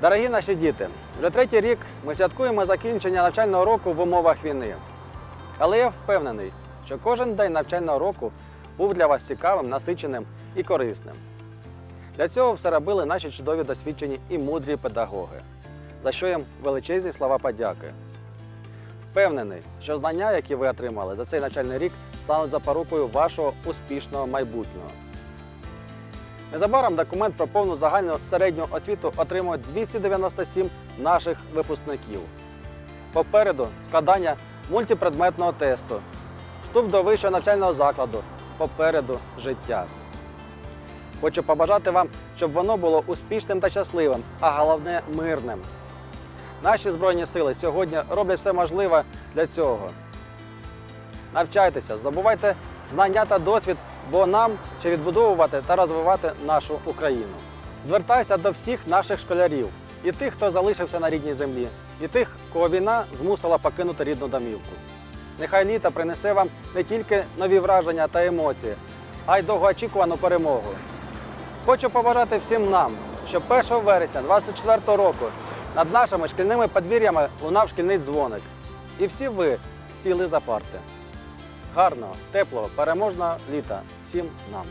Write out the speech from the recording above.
Дорогі наші діти, вже третій рік ми святкуємо закінчення навчального року в умовах війни. Але я впевнений, що кожен день навчального року був для вас цікавим, насиченим і корисним. Для цього все робили наші чудові досвідчені і мудрі педагоги, за що їм величезні слова подяки. Впевнений, що знання, які ви отримали за цей навчальний рік, стануть запорукою вашого успішного майбутнього. Незабаром документ про повну загальну середню освіту отримують 297 наших випускників. Попереду складання мультипредметного тесту, вступ до вищого навчального закладу, попереду життя. Хочу побажати вам, щоб воно було успішним та щасливим, а головне мирним. Наші Збройні сили сьогодні роблять все можливе для цього. Навчайтеся, здобувайте знання та досвід, бо нам ще відбудовувати та розвивати нашу Україну. Звертаюся до всіх наших школярів, і тих, хто залишився на рідній землі, і тих, кого війна змусила покинути рідну домівку. Нехай літо принесе вам не тільки нові враження та емоції, а й довгоочікувану перемогу. Хочу побажати всім нам, щоб 1 вересня 2024 року над нашими шкільними подвір'ями лунав шкільний дзвоник. І всі ви сіли за парти. Гарного, теплого, переможного літа всім нам!